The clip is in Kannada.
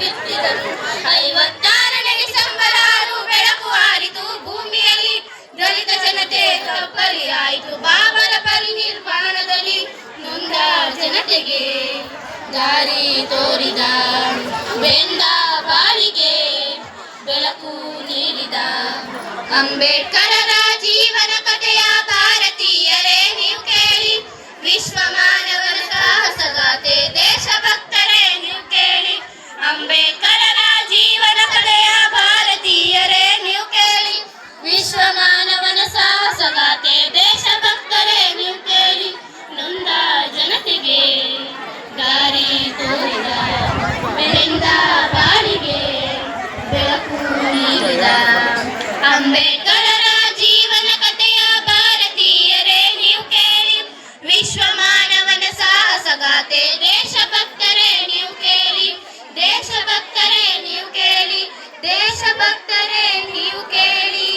ಬಿತ್ತಿದನು. ಐವತ್ತಾರನೇ ಡಿಸೆಂಬರ್ ಬೆಳಕು ಆರಿತು. ಭೂಮಿಯಲ್ಲಿ ದಲಿತ ಜನತೆ ಕಪ್ಪಲಿ ಆಯಿತು. ಬಾಬರ ಪರಿನಿರ್ವಾಣದಲ್ಲಿ ನೊಂದ ಜನತೆಗೆ ದಾರಿ ತೋರಿದ. ಬೆಂದ ಬಾಳಿಗೆ ಬೆಳಕು ನೀಡಿದ. ಅಂಬೇಡ್ಕರ ಜೀವನ ತೋರಿದ ಬೆಳೆದ ಬಾಳಿಗೆ ಬೆಳಕು ನೀಡಿದ. ಅಂಬೇಡ್ಕರರ ಜೀವನ ಕಥೆಯ ಭಾರತೀಯರೇ, ನೀವು ಕೇಳಿ. ವಿಶ್ವ ಮಾನವನ ಸಾಹಸಗಾತೆ ದೇಶಭಕ್ತರೇ ನೀವು ಕೇಳಿ. ದೇಶಭಕ್ತರೇ ನೀವು ಕೇಳಿ. ದೇಶಭಕ್ತರೇ ನೀವು ಕೇಳಿ.